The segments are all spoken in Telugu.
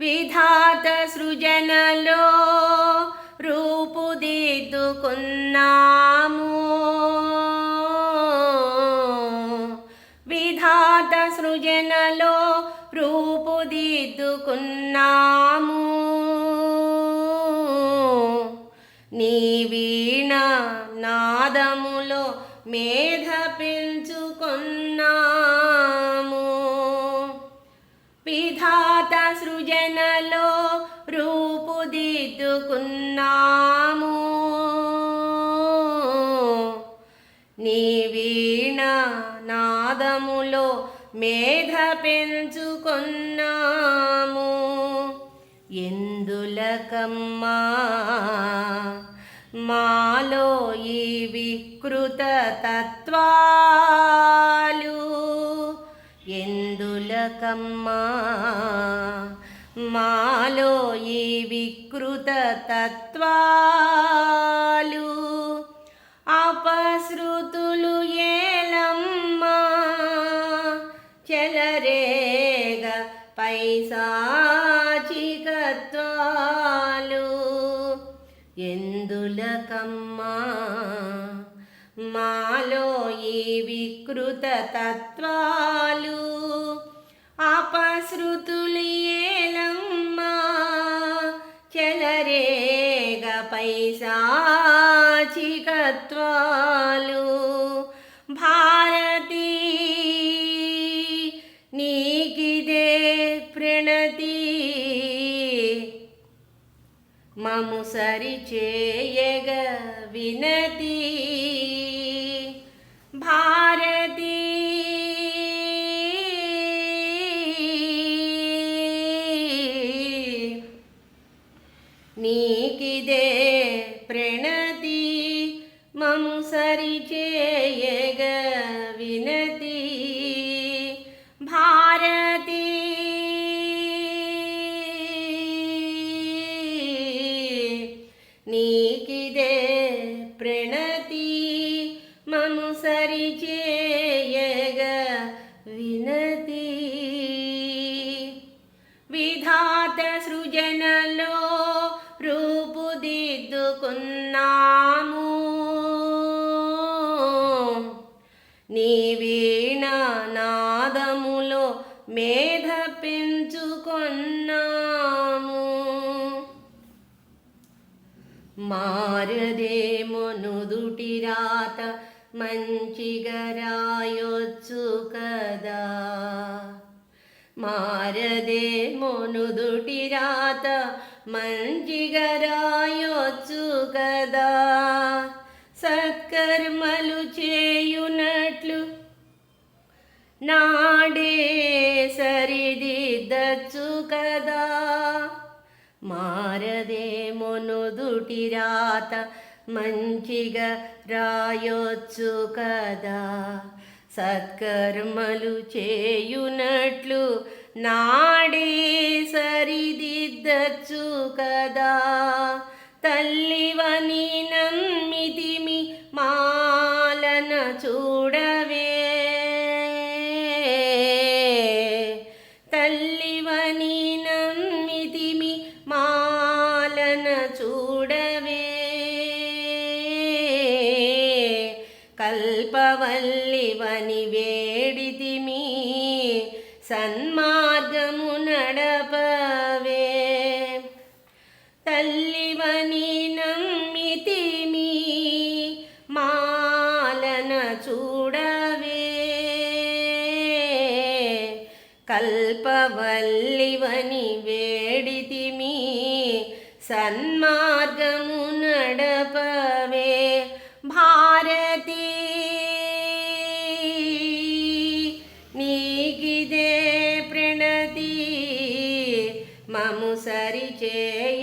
విధాత సృజనలో రూపుదిద్దుకున్నాము విధాత సృజనలో రూపుదిద్దుకున్నాము నీ వీణ నాదములో మేధపి రూపుదిద్దుకున్నాము నీ వీణ నాదములో మేధ పెంచుకున్నాము. ఎందులకమ్మా? మాలో ఈ వికృత తత్వాలు. ఎందులకమ్మా? మాలో ఈ వికృత తత్వాలు. అపశృతులు ఏలమ్మా చెలరేగ పైసాచికత్వాలు ఎందులకమ్మా మాలో ఈ వికృత తత్వాలు. పైశాచికత్వాలు భారతి నీకిదే ప్రణతి. మము సరిచేయగ వినతి. రూపుదిద్దుకున్నాము నీ వీణ నాదములో మేధ పెంచుకున్నాము మారదేమో నుదుటి రాత మంచిగా రాయొచ్చు కదా. మారదేమో నుదుటి రాత మంచిగరాయొచ్చు కదా. సత్కర్మలు చేయునట్లు నాడే సరిదిద్దచ్చు కదా. మారదేమో నుదుటి రాత మంచిగా రాయొచ్చు కదా. సత్కర్మలు చేయునట్లు నాడే సరిదిద్దచ్చు కదా. తల్లివని నమ్మితిమి మాలన చూడవే. తల్లివని నమ్మితిమి మాలన చూడవే. కల్పవల్లివని వేడితిమి సన్మార్గము నడపవే. తల్లివని నమ్మితిమి మాలన చూడవే. కల్పవల్లి నీకిదే ప్రణతి మము సరిచేయగ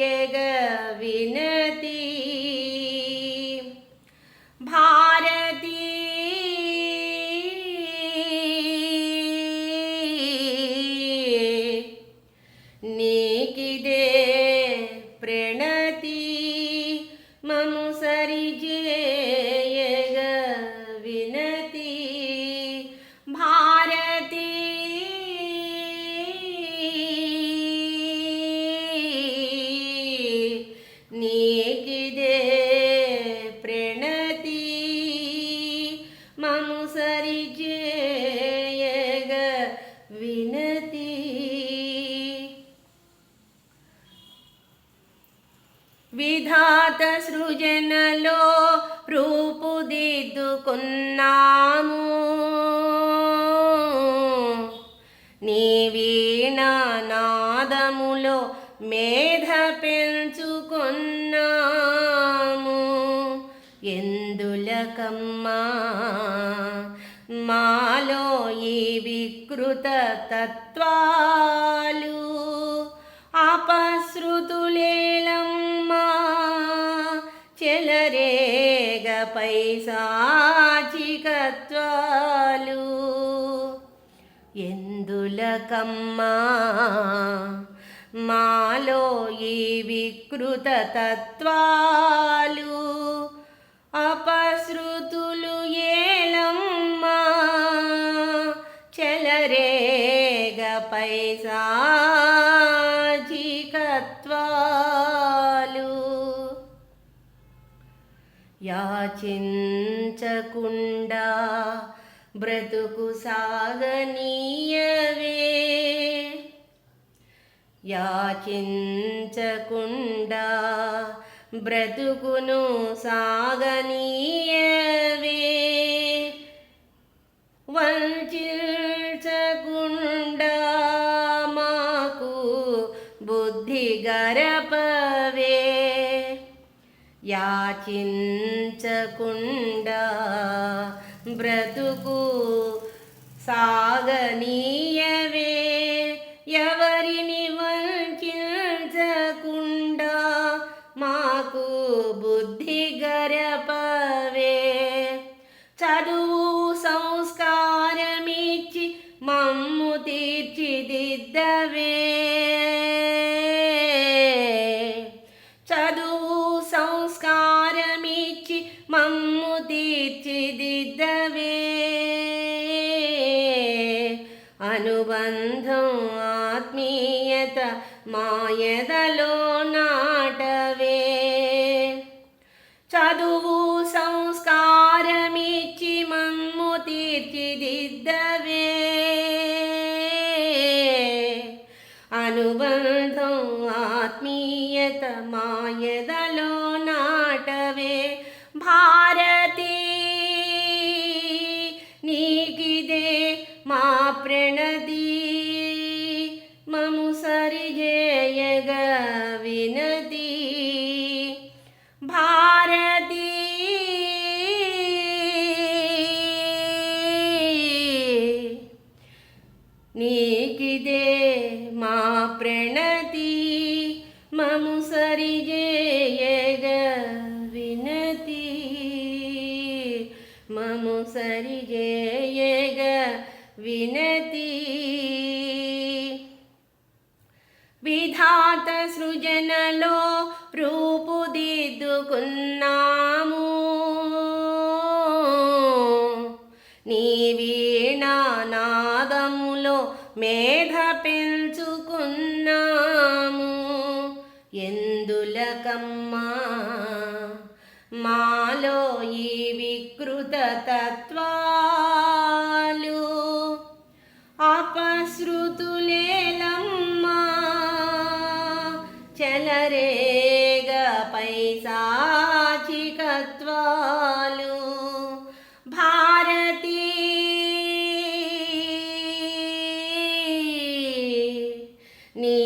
ఉన్నాము నీ వీణానాదములో మేధ పెంచుకున్నాము. ఎందులకమ్మా మాలో ఈ వికృత తత్వాలు అపశ్రుతులేలం పైశాచికత్వాలు ఎందులకమ్మా మాలో ఈ వికృత తత్వాలు. అపశృతులు ఏలమ్మా. చెలరేగ పైసా యాచించకుండా బ్రతుకు సాగనీయవే. యాచించకుండా బ్రతుకును సాగనీయవే. వంచకుండా మాకు బుద్ధి గరపవే యాచించకుండా బ్రతుకు సాగనీయవే. സംസ്കാരമീച്ചി മമ്മു തീർച്ചിതിതവേ അനുബന്ധം ആത്മീയത മായതലോനാ మము సరిజేయగ వినతి. మము సరిజేయగ వినతి. విధాత సృజనలో రూపుదిద్దుకున్నాము. నీ వీణానాదములో మే ఎందులకమ్మా మాలో ఈ వికృత తత్వాలు అపశృతులేలమ్మా చలరేగ పైసాచికత్వాలు భారతీ. నీ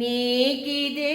నీకిదే